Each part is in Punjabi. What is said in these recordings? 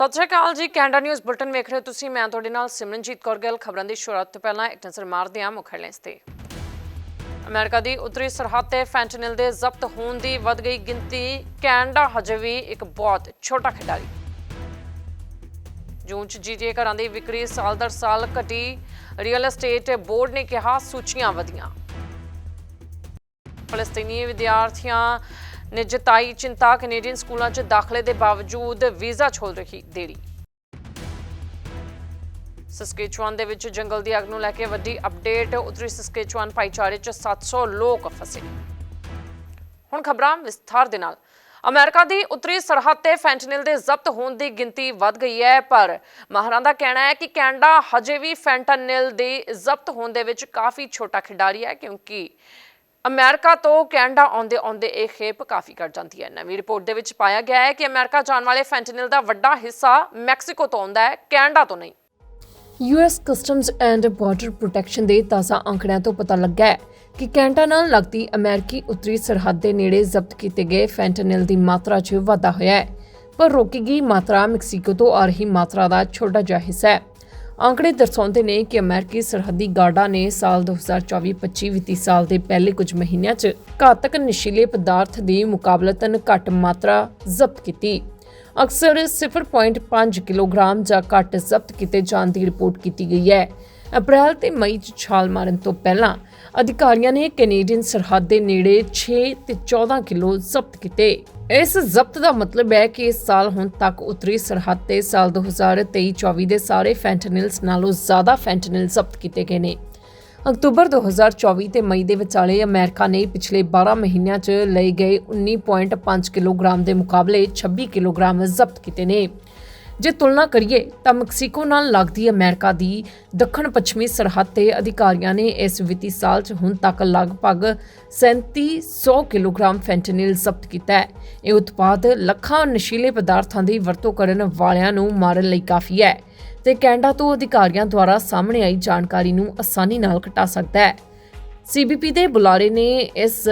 ਸਤਿ ਸ਼੍ਰੀ ਅਕਾਲ ਜੀ, ਕੈਨੇਡਾ ਨਿਊਜ਼ ਬੁਲਟਨ ਵੇਖ ਰਹੇ ਹੋ ਤੁਸੀਂ, ਮੈਂ ਤੁਹਾਡੇ ਨਾਲ ਸਿਮਰਨਜੀਤ ਕੌਰ ਗਿੱਲ, ਖਬਰਾਂ ਦੀ ਸ਼ੁਰੂਆਤ ਤੋਂ ਪਹਿਲਾਂ ਇੱਕ ਨਜ਼ਰ ਮਾਰਦੇ ਹਾਂ ਮੁੱਖ ਹੈਡਲਾਈਨਸ ਤੇ। ਅਮਰੀਕਾ ਦੀ ਉੱਤਰੀ ਸਰਹੱਦ ਤੇ ਫੈਂਟਨਲ ਦੇ ਜ਼ਬਤ ਹੋਣ ਦੀ ਵੱਧ ਗਈ ਗਿਣਤੀ, ਕੈਨੇਡਾ ਹਜੇ ਵੀ ਇੱਕ ਬਹੁਤ ਛੋਟਾ ਖਿਡਾਰੀ। ਜੂਨ ਚ ਜੀਟੀਏ ਘਰਾਂ ਦੀ ਵਿਕਰੀ ਸਾਲ ਦਰ ਸਾਲ ਘਟੀ ਰੀਅਲ ਏਸਟੇਟ ਬੋਰਡ ਨੇ ਕਿਹਾ ਸੂਚੀਆਂ ਵਧੀਆਂ। ਫਲਸਤੀਨੀ ਵਿਦਿਆਰਥੀਆਂ ਨੇ ਜਤਾਈ ਚਿੰਤਾ ਕੈਨੇਡੀਅਨ ਸਕੂਲਾਂ 'ਚ ਦਾਖਲੇ ਦੇ ਬਾਵਜੂਦ ਵੀਜ਼ਾ ਛੋਲ ਰਹੀ ਦੇਰੀ। ਸਸਕੇਚੁਆਨ ਦੇ ਵਿੱਚ ਜੰਗਲ ਦੀ ਅੱਗ ਨੂੰ ਲੈ ਕੇ ਵੱਡੀ ਅਪਡੇਟ, ਉੱਤਰੀ ਸਸਕੇਚੁਆਨ ਭਾਈਚਾਰੇ 'ਚ 700 ਲੋਕ ਫਸੇ। ਹੁਣ ਖਬਰਾਂ ਵਿਸਥਾਰ ਦੇ ਨਾਲ। ਅਮਰੀਕਾ ਦੀ ਉੱਤਰੀ ਸਰਹੱਦ ਤੇ ਫੈਂਟਨਲ ਦੇ ਜ਼ਬਤ ਹੋਣ ਦੀ ਗਿਣਤੀ ਵੱਧ ਗਈ ਹੈ, ਪਰ ਮਾਹਰਾਂ ਦਾ ਕਹਿਣਾ ਹੈ ਕਿ ਕੈਨੇਡਾ ਹਜੇ ਵੀ ਫੈਂਟਨਲ ਦੇ ਜ਼ਬਤ ਹੋਣ ਦੇ ਵਿੱਚ ਕਾਫੀ ਛੋਟਾ ਖਿਡਾਰੀ ਹੈ, ਕਿਉਂਕਿ ਅਮਰੀਕਾ ਤੋਂ ਕੈਨੇਡਾ ਆਉਂਦੇ ਆਉਂਦੇ ਇਹ ਖੇਪ ਕਾਫੀ ਘਟ ਜਾਂਦੀ ਹੈ। ਨਵੀਂ ਰਿਪੋਰਟ ਦੇ ਵਿੱਚ ਪਾਇਆ ਗਿਆ ਹੈ ਕਿ ਅਮਰੀਕਾ ਜਾਣ ਵਾਲੇ ਫੈਂਟਨਲ ਦਾ ਵੱਡਾ ਹਿੱਸਾ ਮੈਕਸੀਕੋ ਤੋਂ ਆਉਂਦਾ ਹੈ, ਕੈਨੇਡਾ ਤੋਂ ਨਹੀਂ। US customs and border protection ਦੇ ਤਾਜ਼ਾ ਅੰਕੜਿਆਂ ਤੋਂ ਪਤਾ ਲੱਗਾ ਹੈ ਕਿ ਕੈਨੇਡਾ ਨਾਲ ਲੱਗਦੀ ਅਮਰੀਕੀ ਉੱਤਰੀ ਸਰਹੱਦ ਦੇ ਨੇੜੇ ਜ਼ਬਤ ਕੀਤੇ ਗਏ ਫੈਂਟਨਲ ਦੀ ਮਾਤਰਾ 'ਚ ਵਾਧਾ ਹੋਇਆ ਹੈ, ਪਰ ਰੋਕੀ ਗਈ ਮਾਤਰਾ ਮੈਕਸੀਕੋ ਤੋਂ ਆ ਰਹੀ ਮਾਤਰਾ ਦਾ ਛੋਟਾ ਜਿਹਾ ਹਿੱਸਾ ਹੈ। ਅੰਕੜੇ ਦਰਸਾਉਂਦੇ ਨੇ ਕਿ ਅਮਰੀਕੀ ਸਰਹੱਦੀ ਗਾਰਡਾਂ ਨੇ ਸਾਲ 2024-25 ਵਿੱਤੀ ਸਾਲ ਦੇ ਪਹਿਲੇ ਕੁਝ ਮਹੀਨਿਆਂ 'ਚ ਘਾਤਕ ਨਸ਼ੀਲੇ ਪਦਾਰਥ ਦੀ ਮੁਕਾਬਲਤਨ ਘੱਟ ਮਾਤਰਾ ਜ਼ਬਤ ਕੀਤੀ। ਅਕਸਰ 0.5 ਕਿਲੋਗ੍ਰਾਮ ਜਾਂ ਘੱਟ ਜ਼ਬਤ ਕੀਤੇ ਜਾਣ ਦੀ ਰਿਪੋਰਟ ਕੀਤੀ ਗਈ ਹੈ। ਅਪ੍ਰੈਲ ਤੇ ਮਈ 'ਚ ਛਾਲ ਮਾਰਨ ਤੋਂ ਪਹਿਲਾਂ ਅਧਿਕਾਰੀਆਂ ਨੇ ਕੈਨੇਡੀਅਨ ਸਰਹੱਦ ਦੇ ਨੇੜੇ 6 ਤੇ 14 ਕਿਲੋ ਜ਼ਬਤ ਕੀਤੇ। ਇਸ ਜ਼ਬਤ ਦਾ ਮਤਲਬ ਹੈ ਕਿ ਇਸ ਸਾਲ ਹੁਣ ਤੱਕ ਉੱਤਰੀ ਸਰਹੱਦ ਤੇ ਸਾਲ 2023-24 ਦੇ ਸਾਰੇ ਫੈਂਟਨਲਸ ਨਾਲੋਂ ਜ਼ਿਆਦਾ ਫੈਂਟਨਿਲ ਜ਼ਬਤ ਕੀਤੇ ਗਏ ਨੇ। ਅਕਤੂਬਰ 2024 ਤੇ ਮਈ ਦੇ ਵਿਚਾਲੇ ਅਮਰੀਕਾ ਨੇ ਪਿਛਲੇ 12 ਮਹੀਨਿਆਂ 'ਚ ਲਏ ਗਏ 19.5 ਕਿਲੋਗ੍ਰਾਮ ਦੇ ਮੁਕਾਬਲੇ 26 ਕਿਲੋਗ੍ਰਾਮ ਜ਼ਬਤ ਕੀਤੇ ਨੇ। ਜੇ ਤੁਲਨਾ ਕਰੀਏ ਤਾਂ ਮੈਕਸੀਕੋ ਨਾਲ ਲੱਗਦੀ ਅਮਰੀਕਾ ਦੀ ਦੱਖਣ ਪੱਛਮੀ ਸਰਹੱਦ ਤੇ ਅਧਿਕਾਰੀਆਂ ਨੇ ਇਸ ਵਿੱਤੀ ਸਾਲ 'ਚ ਹੁਣ ਤੱਕ ਲਗਭਗ 3700 ਕਿਲੋਗ੍ਰਾਮ ਫੈਂਟਨਿਲ ਜ਼ਬਤ ਕੀਤਾ ਹੈ। ਇਹ ਉਤਪਾਦ ਲੱਖਾਂ ਨਸ਼ੀਲੇ ਪਦਾਰਥਾਂ ਦੀ ਵਰਤੋਂ ਕਰਨ ਵਾਲਿਆਂ ਨੂੰ ਮਾਰਨ ਲਈ ਕਾਫੀ ਹੈ ਤੇ ਕੈਨੇਡਾ ਤੋਂ ਅਧਿਕਾਰੀਆਂ ਦੁਆਰਾ ਸਾਹਮਣੇ ਆਈ ਜਾਣਕਾਰੀ ਨੂੰ ਆਸਾਨੀ ਨਾਲ ਘਟਾ ਸਕਦਾ ਹੈ। ਸੀਬੀਪੀ ਦੇ ਬੁਲਾਰੇ ਨੇ ਇਸ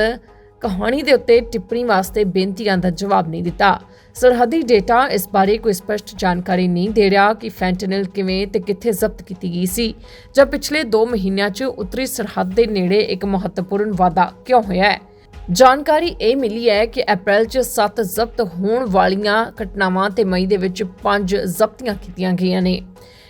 ਕਹਾਣੀ ਦੇ ਉੱਤੇ ਟਿੱਪਣੀ ਵਾਸਤੇ ਬੇਨਤੀਆਂ ਦਾ ਜਵਾਬ ਨਹੀਂ ਦਿੱਤਾ। ਸਰਹੱਦੀ ਡੇਟਾ ਇਸ ਬਾਰੇ ਕੋਈ ਸਪਸ਼ਟ ਜਾਣਕਾਰੀ ਨਹੀਂ ਦੇ ਰਿਹਾ ਕਿ ਫੈਂਟਨਲ ਕਿਵੇਂ ਤੇ ਕਿੱਥੇ ਜ਼ਬਤ ਕੀਤੀ ਗਈ ਸੀ ਜਦ ਪਿਛਲੇ 2 ਮਹੀਨਿਆਂ 'ਚ ਉੱਤਰੀ ਸਰਹੱਦ ਦੇ ਨੇੜੇ ਇੱਕ ਮਹੱਤਵਪੂਰਨ ਵਾਧਾ ਕਿਉਂ ਹੋਇਆ ਹੈ? ਜਾਣਕਾਰੀ ਇਹ ਮਿਲੀ ਹੈ ਕਿ ਅਪ੍ਰੈਲ 'ਚ 7 ਜ਼ਬਤ ਹੋਣ ਵਾਲੀਆਂ ਘਟਨਾਵਾਂ ਤੇ ਮਈ ਦੇ ਵਿੱਚ 5 ਜ਼ਬਤੀਆਂ ਕੀਤੀਆਂ ਗਈਆਂ ਨੇ।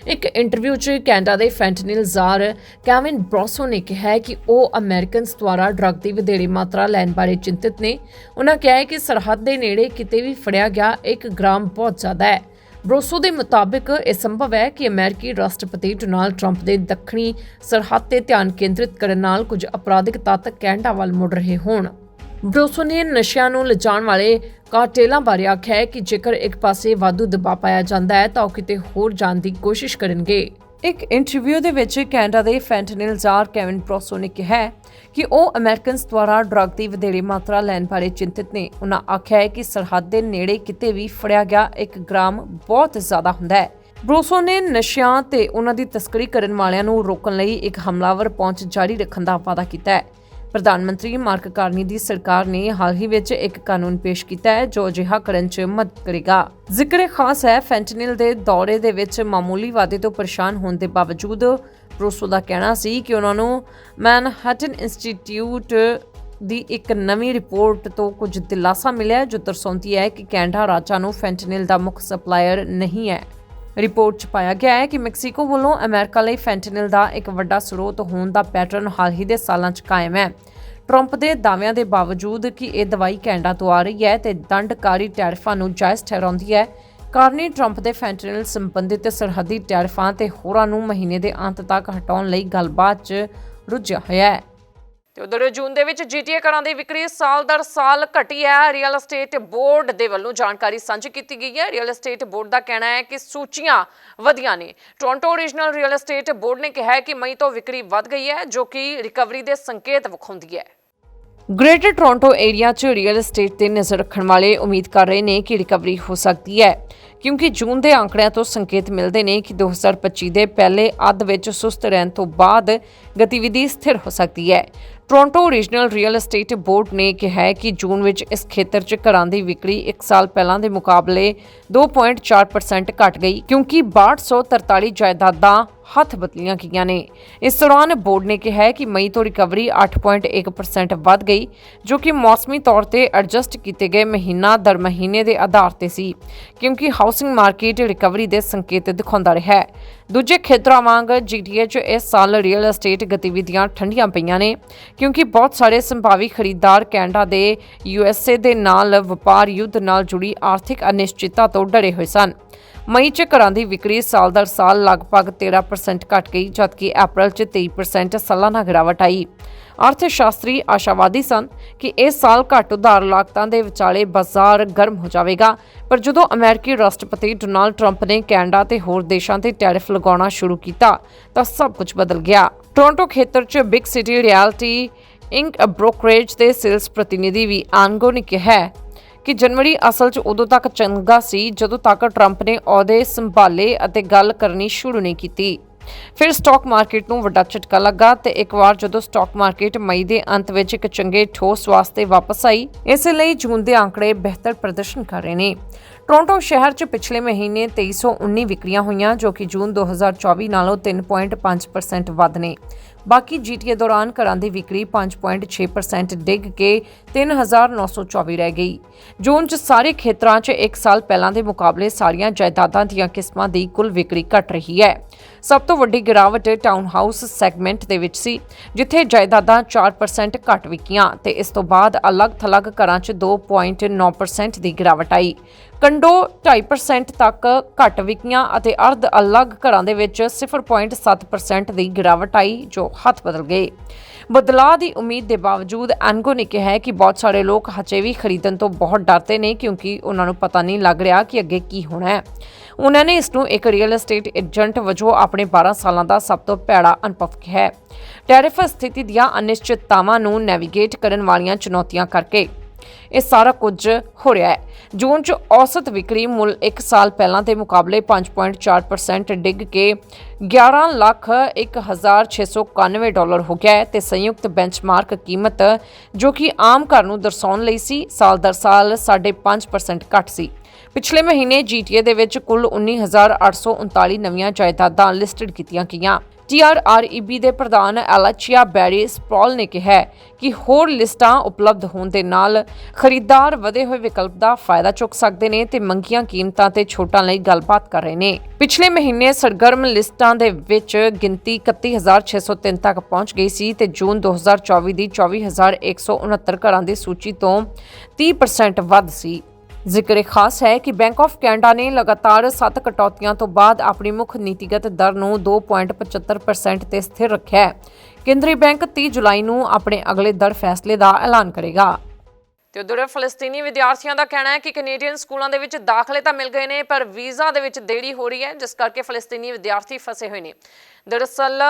ਇੱਕ ਇੰਟਰਵਿਊ 'ਚ ਕੈਨੇਡਾ ਦੇ ਫੈਂਟਨਿਲ ਜ਼ਾਰ ਕੈਵਿਨ ਬ੍ਰੋਸੋ ਨੇ ਕਿਹਾ ਕਿ ਉਹ ਅਮਰੀਕਨਸ ਦੁਆਰਾ ਡਰੱਗ ਦੀ ਵਧੇਰੇ ਮਾਤਰਾ ਲੈਣ ਬਾਰੇ ਚਿੰਤਤ ਨੇ। ਉਹਨਾਂ ਕਿਹਾ ਕਿ ਸਰਹੱਦ ਦੇ ਨੇੜੇ ਕਿਤੇ ਵੀ ਫੜਿਆ ਗਿਆ 1 ਗ੍ਰਾਮ ਬਹੁਤ ਜ਼ਿਆਦਾ ਹੈ। ਬ੍ਰੋਸੋ ਦੇ ਮੁਤਾਬਕ ਇਹ ਸੰਭਵ ਹੈ ਕਿ ਅਮਰੀਕੀ ਰਾਸ਼ਟਰਪਤੀ ਡੋਨਾਲਡ ਟਰੰਪ ਦੇ ਦੱਖਣੀ ਸਰਹੱਦ ਤੇ ਧਿਆਨ ਕੇਂਦਰਿਤ ਕਰਨ ਨਾਲ ਕੁਝ ਅਪਰਾਧਿਕ ਤੱਤ ਕੈਨੇਡਾ ਵੱਲ ਮੁੜ ਰਹੇ ਹੋਣ। ਬਰੋਸੋ ਨੇ ਨਸ਼ਿਆਂ ਨੂੰ ਲਿਜਾਣ ਵਾਲੇ ਕਾਰਟੇਲਾਂ ਬਾਰੇ ਆਖਿਆ ਹੈ ਕਿ ਜੇਕਰ ਇੱਕ ਪਾਸੇ ਵਾਧੂ ਦਬਾਅ ਪਾਇਆ ਜਾਂਦਾ ਹੈ, ਤਾਂ ਉਹ ਕਿਤੇ ਹੋਰ ਜਾਣ ਦੀ ਕੋਸ਼ਿਸ਼ ਕਰਨਗੇ। ਇੱਕ ਇੰਟਰਵਿਊ ਦੇ ਵਿੱਚ ਕੈਨੇਡਾ ਦੇ ਫੈਂਟਨਿਲ ਜ਼ਾਰ ਕੈਵਿਨ ਬ੍ਰੋਸੋ ਨੇ ਕਿਹਾ ਕਿ ਉਹ ਅਮਰੀਕਨਸ ਦੁਆਰਾ ਡਰੱਗ ਦੀ ਵਧੇਰੇ ਮਾਤਰਾ ਲੈਣ ਬਾਰੇ ਚਿੰਤਤ ਨੇ। ਉਹਨਾਂ ਆਖਿਆ ਹੈ ਕਿ ਸਰਹੱਦ ਦੇ ਨੇੜੇ ਕਿਤੇ ਵੀ ਫੜਿਆ ਗਿਆ 1 ਗ੍ਰਾਮ ਬਹੁਤ ਜ਼ਿਆਦਾ ਹੁੰਦਾ ਹੈ। ਬਰੋਸੋ ਨੇ ਨਸ਼ਿਆਂ ਤੇ ਉਹਨਾਂ ਦੀ ਤਸਕਰੀ ਕਰਨ ਵਾਲਿਆਂ ਨੂੰ ਰੋਕਣ ਲਈ ਇੱਕ ਹਮਲਾਵਰ ਪਹੁੰਚ ਜਾਰੀ ਰੱਖਣ ਦਾ ਵਾਅਦਾ ਕੀਤਾ ਹੈ। ਪ੍ਰਧਾਨ ਮੰਤਰੀ ਮਾਰਕ ਕਾਰਨੀ ਦੀ ਸਰਕਾਰ ਨੇ ਹਾਲ ਹੀ ਵਿੱਚ ਇੱਕ ਕਾਨੂੰਨ ਪੇਸ਼ ਕੀਤਾ ਹੈ, ਜੋ ਅਜਿਹਾ ਕਰਨ 'ਚ ਮਦਦ ਕਰੇਗਾ। ਜ਼ਿਕਰ ਖਾਸ ਹੈ, ਫੈਂਟਨਿਲ ਦੇ ਦੌਰੇ ਦੇ ਵਿੱਚ ਮਾਮੂਲੀ ਵਾਧੇ ਤੋਂ ਪਰੇਸ਼ਾਨ ਹੋਣ ਦੇ ਬਾਵਜੂਦ ਬਰੂਸੋ ਦਾ ਕਹਿਣਾ ਸੀ ਕਿ ਉਹਨਾਂ ਨੂੰ ਮੈਨਹਟਨ ਇੰਸਟੀਚਿਊਟ ਦੀ ਇੱਕ ਨਵੀਂ ਰਿਪੋਰਟ ਤੋਂ ਕੁਝ ਦਿਲਾਸਾ ਮਿਲਿਆ ਜੋ ਦਰਸਾਉਂਦੀ ਹੈ ਕਿ ਕੈਨੇਡਾ ਰਾਜਾਂ ਨੂੰ ਫੈਂਟਨਿਲ ਦਾ ਮੁੱਖ ਸਪਲਾਇਰ ਨਹੀਂ ਹੈ। ਰਿਪੋਰਟ 'ਚ ਪਾਇਆ ਗਿਆ ਹੈ ਕਿ ਮੈਕਸੀਕੋ ਵੱਲੋਂ ਅਮਰੀਕਾ ਲਈ ਫੈਂਟਨਿਲ ਦਾ ਇੱਕ ਵੱਡਾ ਸਰੋਤ ਹੋਣ ਦਾ ਪੈਟਰਨ ਹਾਲ ਹੀ ਦੇ ਸਾਲਾਂ 'ਚ ਕਾਇਮ ਹੈ। ਟਰੰਪ ਦੇ ਦਾਅਵਿਆਂ ਦੇ ਬਾਵਜੂਦ ਕਿ ਇਹ ਦਵਾਈ ਕੈਨੇਡਾ ਤੋਂ ਆ ਰਹੀ ਹੈ ਤੇ ਦੰਡਕਾਰੀ ਟੈਰਿਫਾਂ ਨੂੰ ਜਾਇਜ਼ ਠਹਿਰਾਉਂਦੀ ਹੈ, ਕਾਰਨੀ ਟਰੰਪ ਦੇ ਫੈਂਟਨਿਲ ਸੰਬੰਧਿਤ ਸਰਹੱਦੀ ਟੈਰਿਫਾਂ ਤੇ ਹੋਰਾਂ ਨੂੰ ਮਹੀਨੇ ਦੇ ਅੰਤ ਤੱਕ ਹਟਾਉਣ ਲਈ ਗੱਲਬਾਤ 'ਚ ਰੁੱਝਿਆ ਹੋਇਆ ਹੈ। ਤੇ ਉਧਰ ਜੂਨ ਦੇ ਵਿੱਚ ਜੀਟੀਏ ਘਰਾਂ ਦੀ ਵਿਕਰੀ ਸਾਲ ਦਰ ਸਾਲ ਘਟੀ ਹੈ। ਰੀਅਲ ਏਸਟੇਟ ਬੋਰਡ ਦੇ ਵੱਲੋਂ ਜਾਣਕਾਰੀ ਸਾਂਝੀ ਕੀਤੀ ਗਈ ਹੈ। ਰੀਅਲ ਏਸਟੇਟ ਬੋਰਡ ਦਾ ਕਹਿਣਾ ਹੈ ਕਿ ਸੂਚੀਆਂ ਵਧੀਆਂ ਨੇ। Toronto regional real estate board ਨੇ ਕਿਹਾ ਹੈ ਕਿ ਮਈ ਤੋਂ ਵਿਕਰੀ ਵਧ ਗਈ ਹੈ, ਜੋ ਕਿ ਰਿਕਵਰੀ ਦੇ ਸੰਕੇਤ ਵਿਖਾਉਂਦੀ ਹੈ। ਗ੍ਰੇਟਰ ਟੋਰਾਂਟੋ ਏਰੀਆ 'ਚ ਰੀਅਲ ਅਸਟੇਟ ਤੇ ਨਜ਼ਰ ਰੱਖਣ ਵਾਲੇ ਉਮੀਦ ਕਰ ਰਹੇ ਨੇ ਕਿ ਰਿਕਵਰੀ ਹੋ ਸਕਦੀ ਹੈ। ਕਿਉਂਕਿ ਜੂਨ ਦੇ ਅੰਕੜਿਆਂ ਤੋਂ ਸੰਕੇਤ ਮਿਲਦੇ ਨੇ ਕਿ 2025 ਦੇ ਪਹਿਲੇ ਅੱਧ ਵਿੱਚ ਸੁਸਤ ਰਹਿਣ ਤੋਂ ਬਾਅਦ ਗਤੀਵਿਧੀ ਸਥਿਰ ਹੋ ਸਕਦੀ ਹੈ। Toronto regional real estate board ਨੇ ਕਿਹਾ ਹੈ ਕਿ ਜੂਨ ਵਿੱਚ ਇਸ ਖੇਤਰ 'ਚ ਘਰਾਂ ਦੀ ਵਿਕਰੀ 1 ਸਾਲ ਪਹਿਲਾਂ ਦੇ ਮੁਕਾਬਲੇ 2.4% ਘਟ ਗਈ, ਕਿਉਂਕਿ 6243 ਜਾਇਦਾਦਾਂ ਹੱਥ ਬਦਲੀਆਂ ਗਈਆਂ ਨੇ। ਇਸ ਦੌਰਾਨ ਬੋਰਡ ਨੇ ਕਿਹਾ ਹੈ ਕਿ ਮਈ ਤੋਂ ਰਿਕਵਰੀ 8.1% ਵੱਧ ਗਈ, ਜੋ ਕਿ ਮੌਸਮੀ ਤੌਰ ਤੇ ਐਡਜਸਟ ਕੀਤੇ ਗਏ ਮਹੀਨਾ ਦਰ ਮਹੀਨੇ ਦੇ ਆਧਾਰ ਤੇ ਸੀ, ਕਿਉਂਕਿ ਹਾਊਸਿੰਗ ਮਾਰਕੀਟ ਰਿਕਵਰੀ ਦੇ ਸੰਕੇਤ ਦਿਖਾਉਂਦਾ ਰਿਹਾ ਹੈ। ਦੂਜੇ ਖੇਤਰਾਂ ਵਾਂਗ ਜੀਟੀਏ 'ਚ ਇਸ ਸਾਲ ਰੀਅਲ ਅਸਟੇਟ ਗਤੀਵਿਧੀਆਂ ਠੰਡੀਆਂ ਪਈਆਂ ਨੇ, ਕਿਉਂਕਿ ਬਹੁਤ ਸਾਰੇ ਸੰਭਾਵੀ ਖਰੀਦਦਾਰ ਕੈਨੇਡਾ ਦੇ ਯੂਐਸਏ ਦੇ ਨਾਲ ਵਪਾਰ ਯੁੱਧ ਨਾਲ ਜੁੜੀ ਆਰਥਿਕ ਅਨਿਸ਼ਚਿਤਤਾ ਤੋਂ ਡਰੇ ਹੋਏ ਸਨ। ਮਈ 'ਚ ਘਰਾਂ ਦੀ ਵਿਕਰੀ ਸਾਲ ਦਰ ਸਾਲ ਲਗਭਗ 13% ਘਟ ਗਈ, ਜਦਕਿ ਅਪ੍ਰੈਲ 'ਚ 23% ਸਾਲਾਨਾ ਗਿਰਾਵਟ ਆਈ। ਅਰਥ ਸ਼ਾਸਤਰੀ ਆਸ਼ਾਵਾਦੀ ਸਨ ਕਿ ਇਸ ਸਾਲ ਘੱਟ ਉਧਾਰ ਲਾਗਤਾਂ ਦੇ ਵਿਚਾਲੇ ਬਾਜ਼ਾਰ ਗਰਮ ਹੋ ਜਾਵੇਗਾ, ਪਰ ਜਦੋਂ ਅਮਰੀਕੀ ਰਾਸ਼ਟਰਪਤੀ ਡੋਨਾਲਡ ਟਰੰਪ ਨੇ ਕੈਨੇਡਾ ਤੇ ਹੋਰ ਦੇਸ਼ਾਂ ਤੇ ਟੈਰਿਫ ਲਗਾਉਣਾ ਸ਼ੁਰੂ ਕੀਤਾ, ਤਾਂ ਸਭ ਕੁਝ ਬਦਲ ਗਿਆ। ਟੋਰਾਂਟੋ ਖੇਤਰ 'ਚ big city realty inc brokerage ਦੇ ਸੇਲਸ ਪ੍ਰਤੀਨਿਧੀ ਵੀ ਆਨਗੋ ਨੇ ਕਿਹਾ ਕਿ ਜਨਵਰੀ ਅਸਲ 'ਚ ਉਦੋਂ ਤੱਕ ਚੰਗਾ ਸੀ, ਜਦੋਂ ਤੱਕ ਟਰੰਪ ਨੇ ਅਹੁਦੇ ਸੰਭਾਲੇ ਅਤੇ ਗੱਲ ਕਰਨੀ ਸ਼ੁਰੂ ਨਹੀਂ ਕੀਤੀ। ਫਿਰ ਸਟਾਕ ਮਾਰਕੀਟ ਨੂੰ ਵੱਡਾ ਝਟਕਾ ਲੱਗਾ ਤੇ ਇੱਕ ਵਾਰ ਜਦੋਂ ਸਟਾਕ ਮਾਰਕੀਟ ਮਈ ਦੇ ਅੰਤ ਵਿੱਚ ਇੱਕ ਚੰਗੇ ਠੋਸ ਵਾਸਤੇ ਵਾਪਸ ਆਈ, ਇਸ ਲਈ ਜੂਨ ਦੇ ਅੰਕੜੇ ਬਿਹਤਰ ਪ੍ਰਦਰਸ਼ਨ ਕਰ ਰਹੇ ਨੇ। ਟੋਰਾਂਟੋ ਸ਼ਹਿਰ 'ਚ ਪਿਛਲੇ ਮਹੀਨੇ 2319 ਵਿਕਰੀਆਂ ਹੋਈਆਂ, ਜੋ ਕਿ ਜੂਨ 2024 ਨਾਲੋਂ 3.5% ਵੱਧ ਨੇ। ਬਾਕੀ ਜੀਟੀਏ ਦੌਰਾਨ ਘਰਾਂ ਦੀ ਵਿਕਰੀ 5.6% ਡਿੱਗ ਕੇ 3924 ਰਹਿ ਗਈ। ਜੂਨ 'ਚ ਸਾਰੇ ਖੇਤਰਾਂ 'ਚ ਇੱਕ ਸਾਲ ਪਹਿਲਾਂ ਦੇ ਮੁਕਾਬਲੇ ਸਾਰੀਆਂ ਜਾਇਦਾਦਾਂ ਦੀਆਂ ਕਿਸਮਾਂ ਦੀ ਕੁੱਲ ਵਿਕਰੀ ਘਟ ਰਹੀ ਹੈ। ਸਭ ਤੋਂ ਵੱਡੀ ਗਿਰਾਵਟ ਟਾਊਨ ਹਾਊਸ ਸੈਗਮੈਂਟ ਦੇ ਵਿੱਚ ਸੀ, ਜਿੱਥੇ ਜਾਇਦਾਦਾਂ 4% ਘਟ ਵਿਕੀਆਂ ਤੇ ਇਸ ਤੋਂ ਬਾਅਦ ਅਲੱਗ-ਥਲੱਗ ਘਰਾਂ 'ਚ 2.9% ਦੀ ਗਿਰਾਵਟ ਆਈ। ਕੰਡੋ 2.5% ਤੱਕ ਘਟ ਵਿਕੀਆਂ ਅਤੇ ਅਰਧ ਅਲੱਗ ਘਰਾਂ ਦੇ ਵਿੱਚ 0.7% ਦੀ ਗਿਰਾਵਟ ਆਈ, ਜੋ ਹੱਥ ਬਦਲ ਗਏ। ਬਦਲਾਅ ਦੀ ਉਮੀਦ ਦੇ ਬਾਵਜੂਦ ਐਨਗੋ ਨੇ ਕਿਹਾ ਹੈ ਕਿ ਬਹੁਤ ਸਾਰੇ ਲੋਕ ਹਜੇ ਵੀ ਖਰੀਦਣ ਤੋਂ ਬਹੁਤ ਡਰਦੇ ਨੇ ਕਿਉਂਕਿ ਉਹਨਾਂ ਨੂੰ ਪਤਾ ਨਹੀਂ ਲੱਗ ਰਿਹਾ ਕਿ ਅੱਗੇ ਕੀ ਹੋਣਾ ਹੈ। ਉਹਨਾਂ ਨੇ ਇਸ ਨੂੰ ਇੱਕ ਰੀਅਲ ਏਸਟੇਟ ਏਜੰਟ ਵਜੋਂ ਆਪਣੇ 12 ਸਾਲਾਂ ਦਾ ਸਭ ਤੋਂ ਭੈੜਾ ਅਨੁਭਵ ਕਿਹਾ ਹੈ। ਟੈਰਿਫ ਸਥਿਤੀ ਦੀਆਂ ਅਨਿਸ਼ਚਿਤਤਾਵਾਂ ਨੂੰ ਨੈਵੀਗੇਟ ਕਰਨ ਵਾਲੀਆਂ ਚੁਣੌਤੀਆਂ ਕਰਕੇ ਇਹ ਸਾਰਾ ਕੁਝ ਹੋ ਰਿਹਾ ਹੈ। ਜੂਨ 'ਚ ਔਸਤ ਵਿਕਰੀ ਮੁੱਲ 1 ਸਾਲ ਪਹਿਲਾਂ ਦੇ ਮੁਕਾਬਲੇ 5.4% ਡਿੱਗ ਕੇ 11 ਲੱਖ 1691 ਡਾਲਰ ਹੋ ਗਿਆ ਹੈ ਤੇ ਸੰਯੁਕਤ ਬੈਂਚਮਾਰਕ ਕੀਮਤ ਜੋ ਕਿ ਆਮ ਘਰ ਨੂੰ ਦਰਸਾਉਣ ਲਈ ਸੀ, ਸਾਲ ਦਰ ਸਾਲ 5.5% ਘਟ ਸੀ। ਪਿਛਲੇ ਮਹੀਨੇ ਜੀਟੀਏ ਦੇ ਵਿੱਚ ਕੁੱਲ 19839 ਨਵੀਆਂ ਜਾਇਦਾਦਾਂ ਲਿਸਟਡ ਕੀਤੀਆਂ ਗਈਆਂ। ਟੀਆਰਆਰਈਬੀ ਦੇ ਪ੍ਰਧਾਨ ਐਲਚੀਆ ਬੈਰੀ ਸਪ੍ਰੋਲ ਨੇ ਕਿਹਾ ਕਿ ਹੋਰ ਲਿਸਟਾਂ ਉਪਲਬਧ ਹੋਣ ਦੇ ਨਾਲ ਖਰੀਦਦਾਰ ਵਧੇ ਹੋਏ ਵਿਕਲਪ ਦਾ ਫਾਇਦਾ ਚੁੱਕ ਸਕਦੇ ਨੇ ਤੇ ਮੰਗੀਆਂ ਕੀਮਤਾਂ ਤੇ ਛੋਟਾਂ ਲਈ ਗੱਲਬਾਤ ਕਰ ਰਹੇ ਨੇ। ਪਿਛਲੇ ਮਹੀਨੇ ਸਰਗਰਮ ਲਿਸਟਾਂ ਦੇ ਵਿੱਚ ਗਿਣਤੀ 31603 ਤੱਕ ਪਹੁੰਚ ਗਈ ਸੀ ਤੇ ਜੂਨ 2024 ਦੀ 24169 ਘਰਾਂ ਦੀ ਸੂਚੀ ਤੋਂ 30% ਵੱਧ ਸੀ। ਜ਼ਿਕਰ ਖਾਸ ਹੈ ਕਿ ਬੈਂਕ ਆਫ ਕੈਨੇਡਾ ਨੇ ਲਗਾਤਾਰ 7 ਕਟੌਤੀਆਂ ਤੋਂ ਬਾਅਦ ਆਪਣੀ ਮੁੱਖ ਨੀਤੀਗਤ ਦਰ ਨੂੰ 2.75% ਤੇ ਸਥਿਰ ਰੱਖਿਆ ਹੈ। ਕੇਂਦਰੀ ਬੈਂਕ 30 ਜੁਲਾਈ ਨੂੰ ਆਪਣੇ ਅਗਲੇ ਦਰ ਫੈਸਲੇ ਦਾ ਐਲਾਨ ਕਰੇਗਾ। ਤੇ ਉਧਰ ਫਲਸਤੀਨੀ ਵਿਦਿਆਰਥੀਆਂ ਦਾ ਕਹਿਣਾ ਹੈ ਕਿ ਕੈਨੇਡੀਅਨ ਸਕੂਲਾਂ ਦੇ ਵਿੱਚ ਦਾਖਲੇ ਤਾਂ ਮਿਲ ਗਏ ਨੇ, ਪਰ ਵੀਜ਼ਾ ਦੇ ਵਿੱਚ ਦੇਰੀ ਹੋ ਰਹੀ ਹੈ, ਜਿਸ ਕਰਕੇ ਫਲਸਤੀਨੀ ਵਿਦਿਆਰਥੀ ਫਸੇ ਹੋਏ ਨੇ। ਦਰਅਸਲ,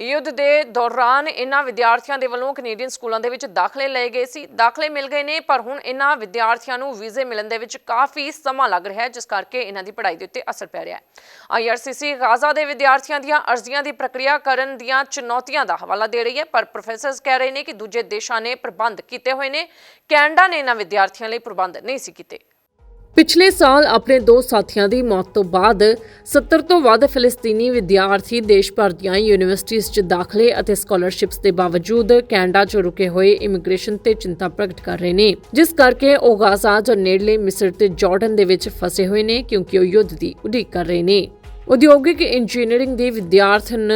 ਯੁੱਧ ਦੇ ਦੌਰਾਨ ਇਹਨਾਂ ਵਿਦਿਆਰਥੀਆਂ ਦੇ ਵੱਲੋਂ ਕੈਨੇਡੀਅਨ ਸਕੂਲਾਂ ਦੇ ਵਿੱਚ ਦਾਖਲੇ ਲਏ ਗਏ ਸੀ। ਦਾਖਲੇ ਮਿਲ ਗਏ ਨੇ, ਪਰ ਹੁਣ ਇਹਨਾਂ ਵਿਦਿਆਰਥੀਆਂ ਨੂੰ ਵੀਜ਼ੇ ਮਿਲਣ ਦੇ ਵਿੱਚ ਕਾਫੀ ਸਮਾਂ ਲੱਗ ਰਿਹਾ ਹੈ, ਜਿਸ ਕਰਕੇ ਇਹਨਾਂ ਦੀ ਪੜ੍ਹਾਈ ਦੇ ਉੱਤੇ ਅਸਰ ਪੈ ਰਿਹਾ ਹੈ। ਆਈਆਰਸੀਸੀ ਗਾਜ਼ਾ ਦੇ ਵਿਦਿਆਰਥੀਆਂ ਦੀਆਂ ਅਰਜ਼ੀਆਂ ਦੀ ਪ੍ਰਕਿਰਿਆ ਕਰਨ ਦੀਆਂ ਚੁਣੌਤੀਆਂ ਦਾ ਹਵਾਲਾ ਦੇ ਰਹੀ ਹੈ, ਪਰ ਪ੍ਰੋਫੈਸਰਸ ਕਹਿ ਰਹੇ ਨੇ ਕਿ ਦੂਜੇ ਦੇਸ਼ਾਂ ਨੇ ਪ੍ਰਬੰਧ ਕੀਤੇ ਹੋਏ ਨੇ। ਕੈਨੇਡਾ ਨੇ ਇਹਨਾਂ ਵਿਦਿਆਰਥੀਆਂ ਲਈ ਪ੍ਰਬੰਧ ਨਹੀਂ ਸੀ ਕੀਤੇ। ਪਿਛਲੇ ਸਾਲ ਆਪਣੇ ਦੋ ਸਾਥੀਆਂ ਦੀ ਮੌਤ ਤੋਂ ਬਾਅਦ 70 ਤੋਂ ਵੱਧ ਫਿਲਿਸਤੀਨੀ ਵਿਦਿਆਰਥੀ ਦੇਸ਼ ਭਰ ਦੀਆਂ ਯੂਨੀਵਰਸਿਟੀਆਂ 'ਚ ਦਾਖਲੇ ਅਤੇ ਸਕਾਲਰਸ਼ਿਪਸ ਦੇ ਬਾਵਜੂਦ ਕੈਨੇਡਾ 'ਚ ਰੁਕੇ ਹੋਏ ਇਮੀਗ੍ਰੇਸ਼ਨ ਤੇ ਚਿੰਤਾ ਪ੍ਰਗਟ ਕਰ ਰਹੇ ਨੇ। ਜਿਸ ਕਰਕੇ ਉਹ ਗਾਜ਼ਾ ਜਾਂ ਨੇੜਲੇ ਮਿਸਰ ਤੇ ਜਾਰਡਨ ਦੇ ਵਿੱਚ ਫਸੇ ਹੋਏ ਨੇ ਕਿਉਂਕਿ ਉਹ ਯੁੱਧ ਦੀ ਉਡੀਕ ਕਰ ਰਹੇ ਨੇ। ਉਦਯੋਗਿਕ ਇੰਜੀਨੀਅਰਿੰਗ ਦੇ ਵਿਦਿਆਰਥਣ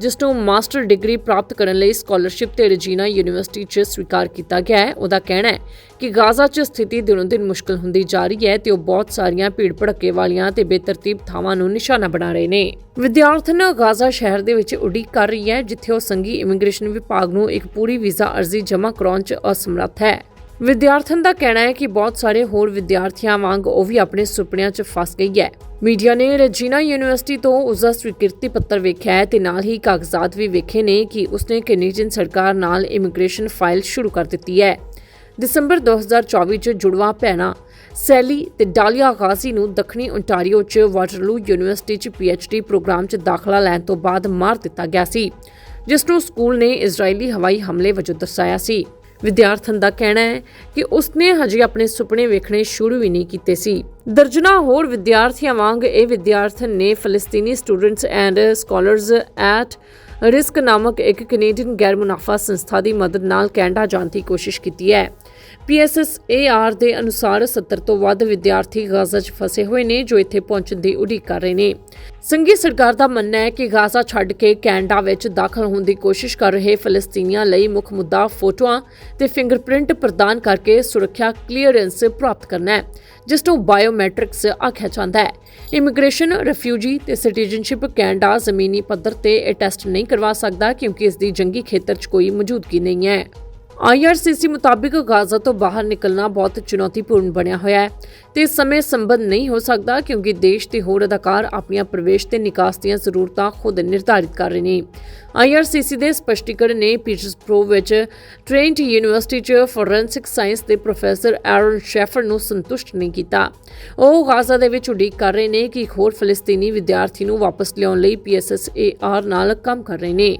ਜਿਸ ਨੂੰ ਮਾਸਟਰ ਡਿਗਰੀ ਪ੍ਰਾਪਤ ਕਰਨ ਲਈ ਸਕਾਲਰਸ਼ਿਪ ਤੇ ਰਜੀਨਾ ਯੂਨੀਵਰਸਿਟੀ 'ਚ ਸਵੀਕਾਰ ਕੀਤਾ ਗਿਆ ਹੈ। ਉਹਦਾ ਕਹਿਣਾ ਹੈ ਕਿ ਗਾਜ਼ਾ 'ਚ ਸਥਿਤੀ ਦਿਨੋ ਦਿਨ ਮੁਸ਼ਕਲ ਹੁੰਦੀ ਜਾ ਰਹੀ ਹੈ ਤੇ ਉਹ ਬਹੁਤ ਸਾਰੀਆਂ ਭੀੜ ਭੜੱਕੇ ਵਾਲੀਆਂ ਤੇ ਬੇਤਰਤੀਬ ਥਾਵਾਂ ਨੂੰ ਨਿਸ਼ਾਨਾ ਬਣਾ ਰਹੇ ਨੇ। ਵਿਦਿਆਰਥਣ ਗਾਜ਼ਾ ਸ਼ਹਿਰ ਦੇ ਵਿੱਚ ਉਡੀਕ ਕਰ ਰਹੀ ਹੈ, ਜਿੱਥੇ ਉਹ ਸੰਘੀ ਇਮੀਗ੍ਰੇਸ਼ਨ ਵਿਭਾਗ ਨੂੰ ਇੱਕ ਪੂਰੀ ਵੀਜ਼ਾ ਅਰਜ਼ੀ ਜਮ੍ਹਾਂ ਕਰਾਉਣ 'ਚ ਅਸਮਰੱਥ ਹੈ। ਵਿਦਿਆਰਥਣ ਦਾ ਕਹਿਣਾ ਹੈ ਕਿ ਬਹੁਤ ਸਾਰੇ ਹੋਰ ਵਿਦਿਆਰਥੀਆਂ ਵਾਂਗ ਉਹ ਵੀ ਆਪਣੇ ਸੁਪਨਿਆਂ 'ਚ ਫਸ ਗਈ ਹੈ। ਮੀਡੀਆ ਨੇ ਰਜੀਨਾ ਯੂਨੀਵਰਸਿਟੀ ਤੋਂ ਉਸ ਦਾ ਸਵੀਕ੍ਰਿਤੀ ਪੱਤਰ ਵੇਖਿਆ ਹੈ ਤੇ ਨਾਲ ਹੀ ਕਾਗਜ਼ਾਤ ਵੀ ਵੇਖੇ ਨੇ ਕਿ ਉਸਨੇ ਕੈਨੇਡੀਅਨ ਸਰਕਾਰ ਨਾਲ ਇਮੀਗ੍ਰੇਸ਼ਨ ਫਾਈਲ ਸ਼ੁਰੂ ਕਰ ਦਿੱਤੀ ਹੈ। ਦਸੰਬਰ 2024 ਚ ਜੁੜਵਾ ਭੈਣਾਂ ਸੈਲੀ ਤੇ ਡਾਲੀਆ ਗਾਜ਼ੀ ਨੂੰ ਦੱਖਣੀ ਓਨਟਾਰੀਓ ਚ ਵਾਟਰਲੂ ਯੂਨੀਵਰਸਿਟੀ ਚ ਪੀਐਚਡੀ ਪ੍ਰੋਗਰਾਮ ਚ ਦਾਖਲਾ ਲੈਣ ਤੋਂ ਬਾਅਦ ਮਾਰ ਦਿੱਤਾ ਗਿਆ ਸੀ, ਜਿਸ ਨੂੰ ਸਕੂਲ ਨੇ ਇਜ਼ਰਾਈਲੀ ਹਵਾਈ ਹਮਲੇ ਵਜੋਂ ਦਰਸਾਇਆ ਸੀ। ਵਿਦਿਆਰਥਣ ਦਾ ਕਹਿਣਾ ਹੈ ਕਿ ਉਸਨੇ ਹਜੇ ਆਪਣੇ ਸੁਪਨੇ ਵੇਖਣੇ ਸ਼ੁਰੂ ਵੀ ਨਹੀਂ ਕੀਤੇ ਸੀ। ਦਰਜਨਾ ਹੋਰ ਵਿਦਿਆਰਥੀਆਂ ਵਾਂਗ ਇਹ ਵਿਦਿਆਰਥਣ ਨੇ ਫਲਸਤੀਨੀ students and scholars at risk ਨਾਮਕ ਇੱਕ ਕੈਨੇਡੀਅਨ ਗੈਰ ਮੁਨਾਫਾ ਸੰਸਥਾ ਦੀ ਮਦਦ ਨਾਲ ਕੈਨੇਡਾ ਜਾਣ ਦੀ ਕੋਸ਼ਿਸ਼ ਕੀਤੀ ਹੈ। PSSAR ਦੇ ਅਨੁਸਾਰ 70 ਤੋਂ ਵੱਧ ਵਿਦਿਆਰਥੀ ਗਾਜ਼ਾ 'ਚ ਫਸੇ ਹੋਏ ਨੇ ਜੋ ਇੱਥੇ ਪਹੁੰਚਣ ਦੀ ਉਡੀਕ ਕਰ ਰਹੇ ਨੇ। ਸੰਘੀ ਸਰਕਾਰ ਦਾ ਮੰਨਣਾ ਹੈ ਕਿ ਗਾਜ਼ਾ ਛੱਡ ਕੇ ਕੈਨੇਡਾ ਵਿੱਚ ਦਾਖਲ ਹੋਣ ਦੀ ਕੋਸ਼ਿਸ਼ ਕਰ ਰਹੇ ਫਲਸਤੀਨੀਆਂ ਲਈ ਮੁੱਖ ਮੁੱਦਾ ਫੋਟੋਆਂ ਤੇ ਫਿੰਗਰਪ੍ਰਿੰਟ ਪ੍ਰਦਾਨ ਕਰਕੇ ਸੁਰੱਖਿਆ ਕਲੀਅਰੈਂਸ ਪ੍ਰਾਪਤ ਕਰਨਾ ਹੈ, ਜਿਸ ਨੂੰ ਬਾਇਓਮੈਟ੍ਰਿਕਸ ਆਖਿਆ ਜਾਂਦਾ ਹੈ। ਇਮੀਗ੍ਰੇਸ਼ਨ, ਰਿਫਿਊਜੀ ਤੇ ਸਿਟੀਜ਼ਨਸ਼ਿਪ ਕੈਨੇਡਾ ਜ਼ਮੀਨੀ ਪੱਧਰ ਤੇ ਇਹ ਟੈਸਟ ਨਹੀਂ ਕਰਵਾ ਸਕਦਾ ਕਿਉਂਕਿ ਇਸ ਦੀ ਜੰਗੀ ਖੇਤਰ 'ਚ ਕੋਈ ਮੌਜੂਦਗੀ ਨਹੀਂ ਹੈ। ਆਈਆਰਸੀਸੀ ਮੁਤਾਬਿਕ ਗਾਜ਼ਾ ਤੋਂ ਬਾਹਰ ਨਿਕਲਣਾ ਬਹੁਤ ਚੁਣੌਤੀਪੂਰਨ ਬਣਿਆ ਹੋਇਆ ਹੈ ਤੇ ਇਸ ਸਮੇਂ ਸੰਬੰਧ ਨਹੀਂ ਹੋ ਸਕਦਾ ਕਿਉਂਕਿ ਦੇਸ਼ ਦੇ ਹੋਰ ਅਧਿਕਾਰ ਆਪਣੀਆਂ ਪ੍ਰਵੇਸ਼ ਤੇ ਨਿਕਾਸ ਦੀਆਂ ਜ਼ਰੂਰਤਾਂ ਖੁਦ ਨਿਰਧਾਰਿਤ ਕਰ ਰਹੇ ਨੇ। ਆਈਆਰਸੀਸੀ ਦੇ ਸਪਸ਼ਟੀਕਰਨ ਨੇ ਪੀਟਰਸਬਰਗ ਵਿੱਚ ਟ੍ਰੇਨਟ ਯੂਨੀਵਰਸਿਟੀ 'ਚ ਫੋਰੈਂਸਿਕ ਸਾਇੰਸ ਦੇ ਪ੍ਰੋਫੈਸਰ ਐਰਨ ਸ਼ੈਫਰ ਨੂੰ ਸੰਤੁਸ਼ਟ ਨਹੀਂ ਕੀਤਾ। ਉਹ ਗਾਜ਼ਾ ਦੇ ਵਿੱਚ ਉਡੀਕ ਕਰ ਰਹੇ ਨੇ ਕਿ ਇੱਕ ਹੋਰ ਫਲਸਤੀਨੀ ਵਿਦਿਆਰਥੀ ਨੂੰ ਵਾਪਸ ਲਿਆਉਣ ਲਈ ਪੀਐਸਐਸਏਆਰ ਨਾਲ ਕੰਮ ਕਰ ਰਹੇ ਨੇ।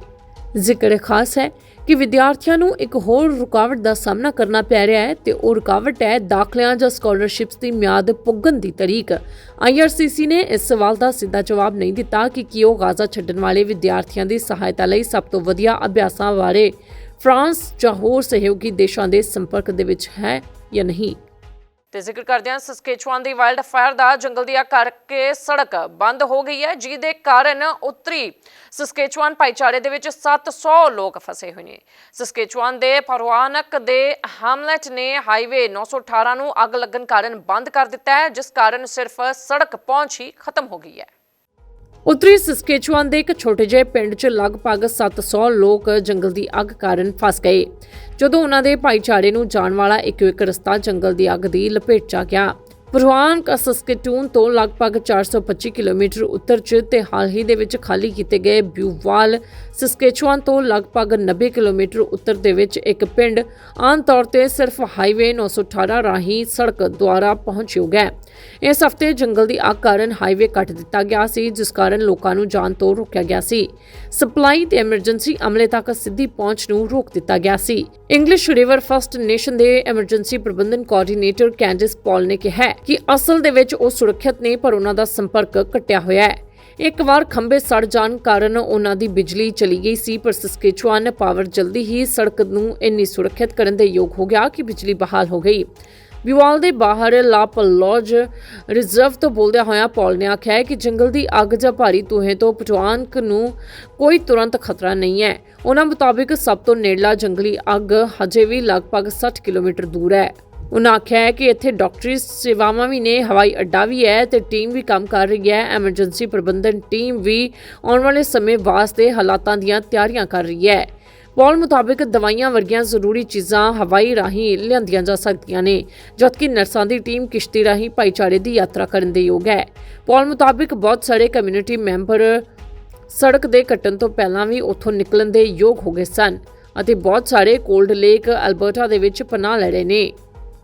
ਜ਼ਿਕਰ ਖਾਸ ਹੈ ਕਿ ਵਿਦਿਆਰਥੀਆਂ ਨੂੰ ਇੱਕ ਹੋਰ ਰੁਕਾਵਟ ਦਾ ਸਾਹਮਣਾ ਕਰਨਾ ਪੈ ਰਿਹਾ ਹੈ ਤੇ ਉਹ ਰੁਕਾਵਟ ਹੈ ਦਾਖਲਿਆਂ ਜਾਂ ਸਕਾਲਰਸ਼ਿਪਸ ਦੀ ਮਿਆਦ ਪੁੱਗਣ ਦੀ ਤਰੀਕ। ਆਈਆਰਸੀਸੀ ਨੇ ਇਸ ਸਵਾਲ ਦਾ ਸਿੱਧਾ ਜਵਾਬ ਨਹੀਂ ਦਿੱਤਾ ਕਿ ਕੀ ਉਹ ਗਾਜ਼ਾ ਛੱਡਣ ਵਾਲੇ ਵਿਦਿਆਰਥੀਆਂ ਦੀ ਸਹਾਇਤਾ ਲਈ ਸਭ ਤੋਂ ਵਧੀਆ ਅਭਿਆਸਾਂ ਬਾਰੇ ਫਰਾਂਸ ਜਾਂ ਹੋਰ ਸਹਿਯੋਗੀ ਦੇਸ਼ਾਂ ਦੇ ਸੰਪਰਕ ਦੇ ਵਿੱਚ ਹੈ ਜਾਂ ਨਹੀਂ। ਤੇ ਜ਼ਿਕਰ ਕਰਦਿਆਂ ਹਾਂ ਦੀ ਵਾਈਲਡ ਫਾਇਰ ਦਾ ਜੰਗਲ ਦੀ ਅੱਗ ਕਰਕੇ ਸੜਕ ਬੰਦ ਹੋ ਗਈ ਹੈ, ਜਿਹਦੇ ਕਾਰਨ ਉੱਤਰੀ ਸਸਕੇਚਵਾਨ ਭਾਈਚਾਰੇ ਦੇ ਵਿੱਚ 700 ਲੋਕ ਫਸੇ ਹੋਏ ਨੇ। ਸਸਕੇਚੁਆਨ ਦੇ ਪਰਵਾਨਕ ਦੇ ਹਾਮਲਟ ਨੇ ਹਾਈਵੇ 918 ਨੂੰ ਅੱਗ ਲੱਗਣ ਕਾਰਨ ਬੰਦ ਕਰ ਦਿੱਤਾ ਹੈ, ਜਿਸ ਕਾਰਨ ਸਿਰਫ ਸੜਕ ਪਹੁੰਚ ਹੀ ਖਤਮ ਹੋ ਗਈ ਹੈ। ਉੱਤਰੀ ਸਸਕੇਚੁਆਨ ਦੇ ਇੱਕ ਛੋਟੇ ਜਿਹੇ ਪਿੰਡ 'ਚ ਲਗਭਗ 700 ਲੋਕ ਜੰਗਲ ਦੀ ਅੱਗ ਕਾਰਨ ਫਸ ਗਏ। ਜਦੋਂ ਉਹਨਾਂ ਦੇ ਭਾਈਚਾਰੇ ਨੂੰ ਜਾਣ ਵਾਲਾ ਇੱਕ ਇੱਕ ਰਸਤਾ ਜੰਗਲ ਦੀ ਅੱਗ ਦੀ ਲਪੇਟ 'ਚ ਆ ਗਿਆ ਪ੍ਰਵਾਨ ਸਸਕਟੂਨ ਤੋਂ ਲਗਭਗ 425 ਕਿਲੋਮੀਟਰ ਉੱਤਰ 'ਚ ਤੇ ਹਾਲ ਹੀ ਦੇ ਵਿੱਚ ਖਾਲੀ ਕੀਤੇ ਗਏ ਬਿਊਵਾਲ, ਸਸਕੇਚੁਆਨ ਤੋਂ ਲਗਭਗ 90 ਕਿਲੋਮੀਟਰ ਉੱਤਰ ਦੇ ਵਿੱਚ ਇੱਕ ਪਿੰਡ, ਆਮ ਤੌਰ ਤੇ ਸਿਰਫ ਹਾਈਵੇ 918 ਰਾਹੀਂ ਸੜਕ ਦੁਆਰਾ ਪਹੁੰਚਿਓ ਗਿਆ। ਇਸ ਹਫ਼ਤੇ ਜੰਗਲ ਦੀ ਅੱਗ ਕਾਰਨ ਹਾਈਵੇ ਕੱਟ ਦਿੱਤਾ ਗਿਆ ਸੀ, ਜਿਸ ਕਾਰਨ ਲੋਕਾਂ ਨੂੰ ਜਾਣ ਤੋਂ ਰੋਕਿਆ ਗਿਆ ਸੀ। ਸਪਲਾਈ ਤੇ ਐਮਰਜੈਂਸੀ ਅਮਲੇ ਤੱਕ ਸਿੱਧੀ ਪਹੁੰਚ ਨੂੰ ਰੋਕ ਦਿੱਤਾ ਗਿਆ ਸੀ। ਇੰਗਲਿਸ਼ ਰਿਵਰ ਫਸਟ ਨੇਸ਼ਨ ਦੇ ਐਮਰਜੈਂਸੀ ਪ੍ਰਬੰਧਨ ਕੋਆਰਡੀਨੇਟਰ ਕੈਂਡਿਸ ਪੌਲ ਨੇ ਕਿਹਾ ਕਿ ਅਸਲ ਦੇ ਵਿੱਚ ਉਹ ਸੁਰੱਖਿਅਤ ਨੇ, ਪਰ ਉਹਨਾਂ ਦਾ ਸੰਪਰਕ ਕੱਟਿਆ ਹੋਇਆ ਹੈ। ਇੱਕ ਵਾਰ ਖੰਭੇ ਸੜ ਜਾਣ ਕਾਰਨ ਉਹਨਾਂ ਦੀ ਬਿਜਲੀ ਚਲੀ ਗਈ ਸੀ, ਪਰ ਸਸਕੇਚੁਆਨ ਪਾਵਰ ਜਲਦੀ ਹੀ ਸੜਕ ਨੂੰ ਇੰਨੀ ਸੁਰੱਖਿਅਤ ਕਰਨ ਦੇ ਯੋਗ ਹੋ ਗਿਆ ਕਿ ਬਿਜਲੀ ਬਹਾਲ ਹੋ ਗਈ। ਵਿਵਾਲ ਦੇ ਬਾਹਰ ਲਾਪਲੋਜ ਰਿਜ਼ਰਵ ਤੋਂ ਬੋਲਦਿਆਂ ਹੋਇਆ ਪੌਲ ਨੇ ਆਖਿਆ ਹੈ ਕਿ ਜੰਗਲ ਦੀ ਅੱਗ ਜਾਂ ਭਾਰੀ ਧੂਏ ਤੋਂ ਪਟਵਾਨਕ ਨੂੰ ਕੋਈ ਤੁਰੰਤ ਖਤਰਾ ਨਹੀਂ ਹੈ। ਉਹਨਾਂ ਮੁਤਾਬਿਕ ਸਭ ਤੋਂ ਨੇੜਲਾ ਜੰਗਲੀ ਅੱਗ ਹਜੇ ਵੀ ਲਗਭਗ 60 ਕਿਲੋਮੀਟਰ ਦੂਰ ਹੈ। ਉਹਨਾਂ ਆਖਿਆ ਹੈ ਕਿ ਇੱਥੇ ਡਾਕਟਰੀ ਸੇਵਾਵਾਂ ਵੀ ਨੇ, ਹਵਾਈ ਅੱਡਾ ਵੀ ਹੈ ਤੇ ਟੀਮ ਵੀ ਕੰਮ ਕਰ ਰਹੀ ਹੈ। ਐਮਰਜੈਂਸੀ ਪ੍ਰਬੰਧਨ ਟੀਮ ਵੀ ਆਉਣ ਵਾਲੇ ਸਮੇਂ ਵਾਸਤੇ ਹਾਲਾਤਾਂ ਦੀਆਂ ਤਿਆਰੀਆਂ ਕਰ ਰਹੀ ਹੈ। ਪੌਲ ਮੁਤਾਬਿਕ ਦਵਾਈਆਂ ਵਰਗੀਆਂ ਜ਼ਰੂਰੀ ਚੀਜ਼ਾਂ ਹਵਾਈ ਰਾਹੀਂ ਲਿਆਂਦੀਆਂ ਜਾ ਸਕਦੀਆਂ ਨੇ, ਜਦਕਿ ਨਰਸਾਂ ਦੀ ਟੀਮ ਕਿਸ਼ਤੀ ਰਾਹੀਂ ਭਾਈਚਾਰੇ ਦੀ ਯਾਤਰਾ ਕਰਨ ਦੇ ਯੋਗ ਹੈ। ਪੌਲ ਮੁਤਾਬਿਕ ਬਹੁਤ ਸਾਰੇ ਕਮਿਊਨਿਟੀ ਮੈਂਬਰ ਸੜਕ ਦੇ ਕੱਟਣ ਤੋਂ ਪਹਿਲਾਂ ਵੀ ਉੱਥੋਂ ਨਿਕਲਣ ਦੇ ਯੋਗ ਹੋ ਗਏ ਸਨ ਅਤੇ ਬਹੁਤ ਸਾਰੇ ਕੋਲਡ ਲੇਕ ਅਲਬਰਟਾ ਦੇ ਵਿੱਚ ਪਨਾਹ ਲੈ ਰਹੇ ਨੇ।